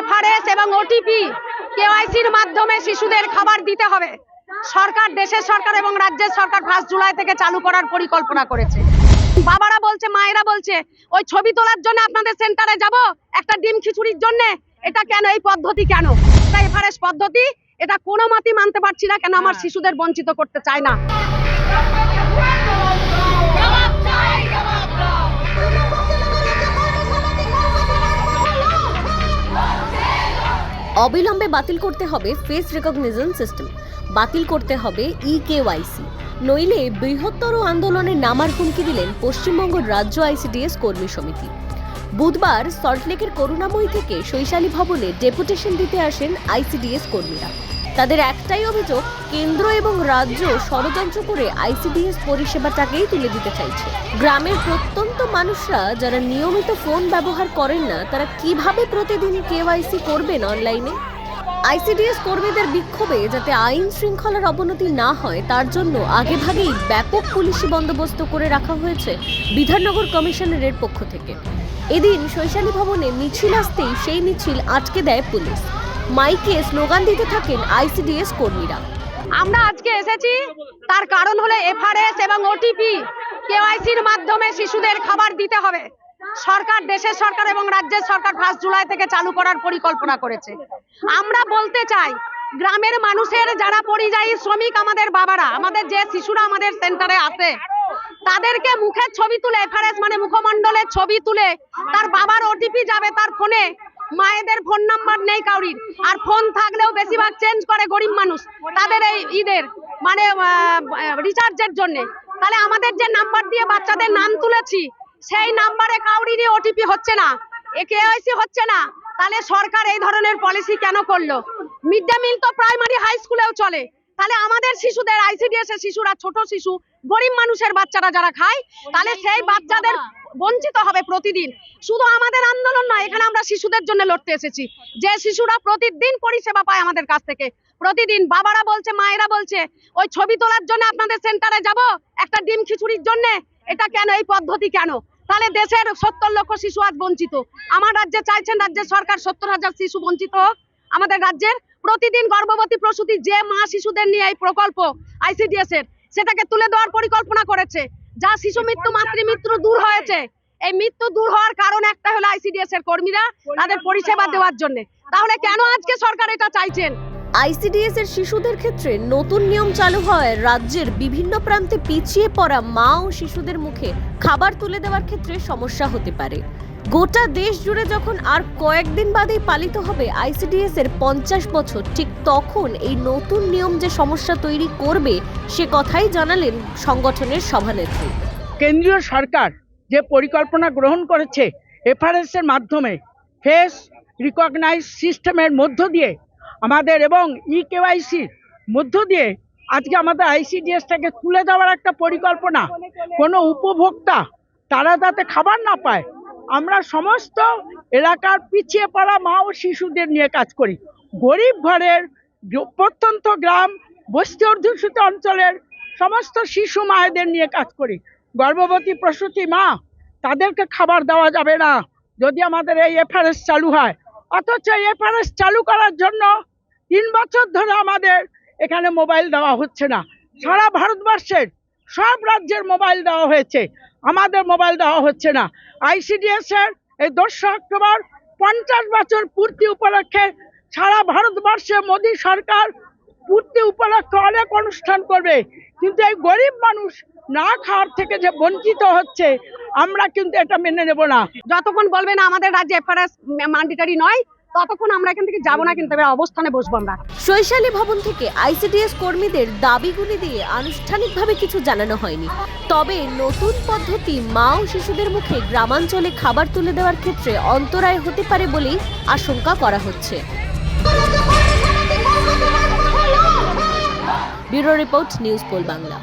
FRS এবং OTP কেওয়াইসির মাধ্যমে শিশুদের খাবার দিতে হবে। সরকার দেশের সরকার এবং রাজ্যের সরকার ফার্স্ট জুলাই থেকে চালু করার পরিকল্পনা করেছে। বাবারা বলছে মায়েরা বলছে ওই ছবি তোলার জন্য আপনাদের সেন্টারে যাব একটা ডিম খিচুড়ির জন্য। এটা কেন এই পদ্ধতি কেন? এটা এফআরএস পদ্ধতি এটা কোনো মতেই মানতে পারছি না কেন আমার শিশুদের বঞ্চিত করতে চায় না। অবিলম্বে বাতিল করতে হবে ফেস রেকগনিশন সিস্টেম বাতিল করতে হবে ই কেওয়াইসি নইলে বৃহত্তর আন্দোলনে নামার হুমকি দিলেন পশ্চিমবঙ্গ রাজ্য আইসিডিএস কর্মী সমিতি। বুধবার সল্টলেকের করুণাময়ী থেকে শৈশালী ভবনে ডেপুটেশন দিতে আসেন আইসিডিএস কর্মীরা। তাদের একটাই অভিযোগ, কেন্দ্র এবং রাজ্য ষড়যন্ত্র করে আইসিডিএস পরিষেবাটাকেই তুলে দিতে চাইছে। গ্রামের প্রত্যন্ত মানুষরা যারা নিয়মিত ফোন ব্যবহার করেন না, তারা কীভাবে প্রতিদিন কেওয়াইসি করবেন অনলাইনে? আইসিডিএস কর্মীদের বিক্ষোভে যাতে আইন শৃঙ্খলার অবনতি না হয়, তার জন্য আগেভাগেই ব্যাপক পুলিশি বন্দোবস্ত করে রাখা হয়েছে বিধাননগর কমিশনারের পক্ষ থেকে। এদিন শৈশালী ভবনে মিছিল আসতেই সেই মিছিল আটকে দেয় পুলিশ। মাইকে স্লোগান দিতে থাকেন আইসিডিএস কর্মীরা। আমরা আজকে এসেছি, তার কারণ হলো এফআরএস এবং ওটিপি, কেওয়াইসির মাধ্যমে শিশুদের খাবার দিতে হবে। সরকার, দেশের সরকার এবং রাজ্যের সরকার ফার্স্ট জুলাই থেকে চালু করার পরিকল্পনা করেছে। আমরা বলতে চাই, গ্রামের মানুষের যারা পরিযায়ী শ্রমিক আমাদের বাবারা, আমাদের যে শিশুরা আমাদের সেন্টারে আসে তাদেরকে মুখের ছবি তুলে, এফআরএস মানে মুখমণ্ডলের ছবি তুলে, তার বাবার ওটিপি যাবে তার ফোনে মায়েদের ফোন নাম্বার নেই কাউরির। আর ফোন থাকলেও বেশিরভাগ চেঞ্জ করে গরিব মানুষ। তাদের এই ঈদের মানে রিচার্জের জন্য। তাহলে আমাদের যে নাম্বার দিয়ে বাচ্চাদের নাম তুলেছি, সেই নাম্বারে কাউরিরই ওটিপি হচ্ছে না। এ কেওয়াইসি হচ্ছে না। তাহলে সরকার এই ধরনের পলিসি কেন করল? মিড ডে মিল তো প্রাইমারি হাই স্কুলেও চলে। তাহলে আমাদের শিশুদের আইসিডিএস এর শিশুরা, ছোট শিশু, গরিব মানুষের বাচ্চারা যারা খায়, তাহলে সেই বাচ্চাদের বঞ্চিত হবে প্রতিদিন। শুধু আমাদের আন্দোলন নয়, এখানে আমরা শিশুদের জন্য লড়তে এসেছি। যে শিশুরা প্রতিদিন পরিষেবা পায় আমাদের কাছ থেকে, প্রতিদিন বাবারা বলছে, মায়েরা বলছে, ওই ছবি তোলার জন্য আপনাদের সেন্টারে যাব? একটা ডিম খিচুড়ির জন্য? এটা কেন? এই পদ্ধতি কেন? তাহলে দেশের সত্তর লক্ষ শিশু আজ বঞ্চিত। আমার রাজ্যে চাইছেন রাজ্যের সরকার সত্তর হাজার শিশু বঞ্চিত হোক। আমাদের রাজ্যের প্রতিদিন গর্ভবতী প্রসূতি যে মা শিশুদের নিয়ে এই প্রকল্প আইসিডিএস এর সেটাকে তুলে দেওয়ার পরিকল্পনা করেছে। যা শিশু মৃত্যু মাতৃ মৃত্যু দূর হয়েছে। এই মৃত্যু দূর হওয়ার কারণ একটা হলো আইসিডিএস এর কর্মীরা তাদের পরিষেবা দেওয়ার জন্য। তাহলে কেন আজকে সরকার এটা চাইছেন? আইসিডিএস এর শিশুদের ক্ষেত্রে নতুন নিয়ম চালু হয়। রাজ্যের বিভিন্ন প্রান্তে পিছিয়ে পড়া মা ও শিশুদের মুখে খাবার তুলে দেওয়ার ক্ষেত্রে সমস্যা হতে পারে। গোটা দেশ জুড়ে যখন আর কয়েকদিন বাদেই পালিত হবে আইসিডিএস এর পঞ্চাশ বছর, ঠিক তখন এই নতুন নিয়ম যে সমস্যা তৈরি করবে সে কথাই জানালেন সংগঠনের সভানেত্রী। কেন্দ্রীয় সরকার যে পরিকল্পনা গ্রহণ করেছে এফআরএস এর মাধ্যমে ফেস রিকগনাইজ সিস্টেমের মধ্য দিয়ে, আমাদের এবং ই কেওয়াইসির মধ্য দিয়ে, আজকে আমাদের আইসিডিএসটাকে তুলে দেওয়ার একটা পরিকল্পনা, কোনো উপভোক্তা তারা যাতে খাবার না পায় আমরা সমস্ত এলাকার পিছিয়ে পড়া মা ও শিশুদের নিয়ে কাজ করি। গরিব ঘরের প্রত্যন্ত গ্রাম, বস্তি অধ্যুষিত অঞ্চলের সমস্ত শিশু মায়েদের নিয়ে কাজ করি। গর্ভবতী প্রসূতি মা, তাদেরকে খাবার দেওয়া যাবে না। যদি আমাদের এই এফআরএস চালু হয়, অথচ এফআরএস চালু করার জন্য তিন বছর ধরে আমাদের এখানে মোবাইল দেওয়া হচ্ছে না। সারা ভারতবর্ষের সব রাজ্যের মোবাইল দেওয়া হয়েছে। আমাদের মোবাইল দেওয়া হচ্ছে না। আইসিডিএস এর এই দোসরা অক্টোবর পঞ্চাশ বছর পূর্তি উপলক্ষে সারা ভারতবর্ষে মোদী সরকার পূর্তি উপলক্ষে অনেক অনুষ্ঠান করবে। কিন্তু এই গরিব মানুষ না খাওয়ার থেকে যে বঞ্চিত হচ্ছে, আমরা কিন্তু এটা মেনে নেব না। যতক্ষণ বলবে না আমাদের রাজ্যে এফআরএস ম্যান্ডেটারি নয় ততক্ষণ আমরা এখান থেকে যাব না, কিন্তু অবস্থানে বসবো আমরা। শৈশালী ভবন থেকে আইসিডিএস কর্মীদের দাবিগুলি দিয়ে আনুষ্ঠানিকভাবে কিছু জানানো হয়নি। তবে নতুন পদ্ধতি মা ও শিশুদের মুখে গ্রামাঞ্চলে খাবার তুলে দেওয়ার ক্ষেত্রে অন্তরায় হতে পারে বলেই আশঙ্কা করা হচ্ছে। Bureau report, news pole Bangla.